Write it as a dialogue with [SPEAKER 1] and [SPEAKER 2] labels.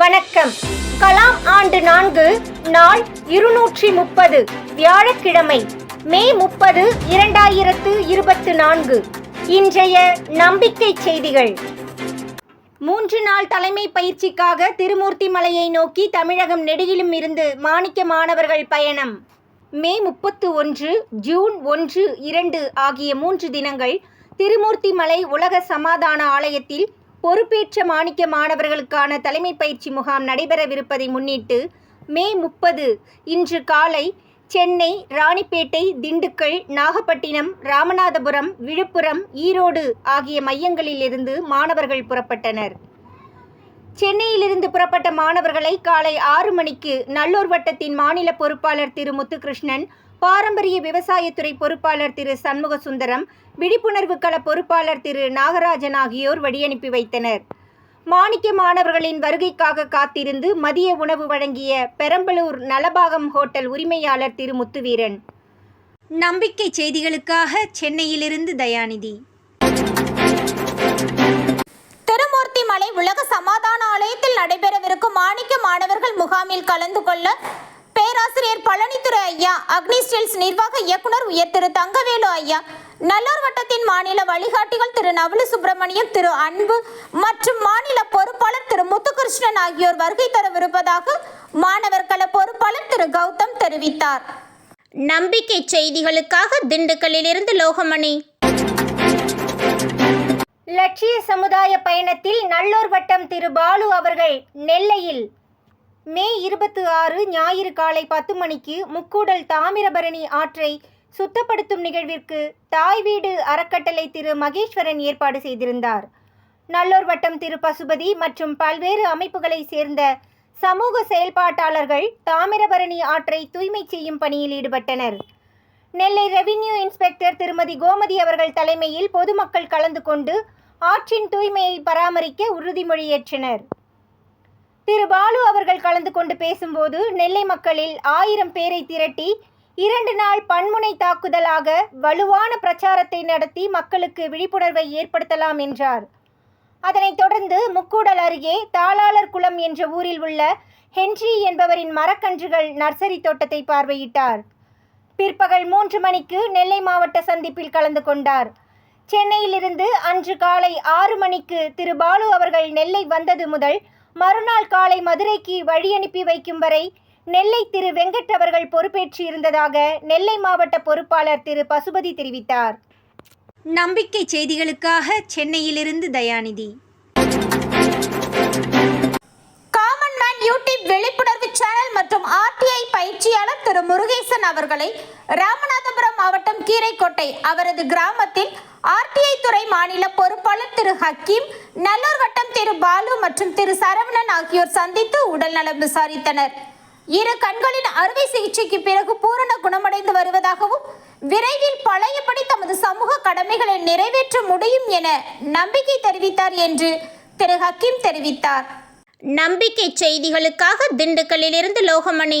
[SPEAKER 1] வணக்கம். கலாம் ஆண்டு நான்கு நாள் இருநூற்றி முப்பது வியாழக்கிழமை மே முப்பது இரண்டாயிரத்து இருபத்து நான்கு. இன்றைய நம்பிக்கை செய்திகள். மூன்று நாள் தலைமை பயிற்சிக்காக திருமூர்த்தி மலையை நோக்கி தமிழகம் நெடுகிலும் இருந்து மாணிக்க மாணவர்கள் பயணம். மே முப்பத்து ஒன்று ஜூன் ஒன்று இரண்டு ஆகிய மூன்று தினங்கள் திருமூர்த்தி மலை உலக சமாதான ஆலயத்தில் பொறுப்பேற்ற மாணிக்க மாணவர்களுக்கான தலைமை பயிற்சி முகாம் நடைபெறவிருப்பதை முன்னிட்டு மே முப்பது இன்று காலை சென்னை ராணிப்பேட்டை திண்டுக்கல் நாகப்பட்டினம் ராமநாதபுரம் விழுப்புரம் ஈரோடு ஆகிய மையங்களிலிருந்து மாணவர்கள் புறப்பட்டனர். சென்னையிலிருந்து புறப்பட்ட மாணவர்களை காலை ஆறு மணிக்கு நல்லூர் வட்டத்தின் மாநில பொறுப்பாளர் திரு முத்துகிருஷ்ணன் பாரம்பரிய விவசாயத்துறை பொறுப்பாளர் திரு சண்முக சுந்தரம் விழிப்புணர்வு கள பொறுப்பாளர் திரு நாகராஜன் ஆகியோர் வழியனுப்பி வைத்தனர். மாணிக்க மாணவர்களின் வருகைக்காக காத்திருந்து மதிய உணவு வழங்கிய பெரம்பலூர் நலபாகம் ஹோட்டல் உரிமையாளர் திரு முத்துவீரன். நம்பிக்கை செய்திகளுக்காக சென்னையிலிருந்து தயாநிதி.
[SPEAKER 2] திருமூர்த்தி மலை உலக சமாதான ஆலயத்தில் நடைபெறவிருக்கும் மாணிக்க மாணவர்கள் முகாமில் கலந்து கொள்ள ஆசிரியர் பழனித்துறை ஐயா அக்னி ஸ்டீல்ஸ் நிர்வாக இயக்குனர் உயர் திரு தங்கவேலு ஐயா நல்லூர் வட்டத்தின் மாநில வழிகாட்டிகள் திரு நவலு சுப்பிரமணியம் திரு அன்பு மற்றும் மாநில பொறுப்பாளர் திரு முத்துகிருஷ்ணன் ஆகியோர் வருகை தரவிருப்பதாக மாணவர் கள பொறுப்பாளர் திரு கௌதம் தெரிவித்தார். நம்பிக்கை செய்திகளுக்காக திண்டுக்கல்லிலிருந்து லோகமணி.
[SPEAKER 1] லட்சிய சமுதாய பயணத்தில் நல்லூர் வட்டம் திரு பாலு அவர்கள் நெல்லையில் மே இருபத்தி ஆறு ஞாயிறு காலை பத்து மணிக்கு முக்கூடல் தாமிரபரணி ஆற்றை சுத்தப்படுத்தும் நிகழ்விற்கு தாய் வீடு அறக்கட்டளை திரு மகேஸ்வரன் ஏற்பாடு செய்திருந்தார். நல்லூர் வட்டம் திரு பசுபதி மற்றும் பல்வேறு அமைப்புகளை சேர்ந்த சமூக செயல்பாட்டாளர்கள் தாமிரபரணி ஆற்றை தூய்மை செய்யும் பணியில் ஈடுபட்டனர். நெல்லை ரெவின்யூ இன்ஸ்பெக்டர் திருமதி கோமதி அவர்கள் தலைமையில் பொதுமக்கள் கலந்து கொண்டு ஆற்றின் தூய்மையை பராமரிக்க உறுதிமொழி ஏற்றனர் திரு பாலு அவர்கள் கலந்து கொண்டு பேசும்போது நெல்லை மக்களில் ஆயிரம் பேரை திரட்டி இரண்டு நாள் பன்முனை தாக்குதலாக வலுவான பிரச்சாரத்தை நடத்தி மக்களுக்கு விழிப்புணர்வை ஏற்படுத்தலாம் என்றார். அதனைத் தொடர்ந்து முக்கூடல் அருகே தாளாளர் குளம் என்ற ஊரில் உள்ள ஹென்றி என்பவரின் மரக்கன்றுகள் நர்சரி தோட்டத்தை பார்வையிட்டார். பிற்பகல் மூன்று மணிக்கு நெல்லை மாவட்ட சந்திப்பில் கலந்து கொண்டார். சென்னையிலிருந்து அன்று காலை ஆறு மணிக்கு திரு பாலு அவர்கள் நெல்லை வந்தது முதல் மறுநாள் காலை மதுரைக்கு வழி அனுப்பி வைக்கும் வரை நெல்லை திரு வெங்கட் அவர்கள் பொறுப்பேற்று இருந்ததாக நெல்லை மாவட்ட பொறுப்பாளர் திரு பசுபதி தெரிவித்தார். நம்பிக்கை செய்திகளுக்காக சென்னையிலிருந்து தயாநிதி.
[SPEAKER 2] காமன் மேன் யூடியூப் விழிப்புணர்வு சேனல் மற்றும் ஆர்டிஐ பயிற்சியாளர் திரு முருகேசன் அவர்களை ராமநாதபுரம் மாவட்டம் கீரைக்கோட்டை அவரது கிராமத்தில் ஆர்டிஐ துறை மாநில பொறுப்பாளர் திரு ஹக்கீம் நல்லூர் வட்டம் திரு பாலு மற்றும் திரு சரவணன் ஆகியோர் சந்தித்து உடல்நலம் விசாரித்தனர். இரு கண்களின் அறுவை சிகிச்சைக்கு பிறகு பூரண குணமடைந்து வருவதாகவும் விரைவில் பழையபடி தமது சமூக கடமைகளை நிறைவேற்ற முடியும் என நம்பிக்கை தெரிவித்தார் என்று திரு ஹக்கீம் தெரிவித்தார். நம்பிக்கை செய்திகளுக்காக திண்டுக்கல்லிலிருந்து லோகமணி.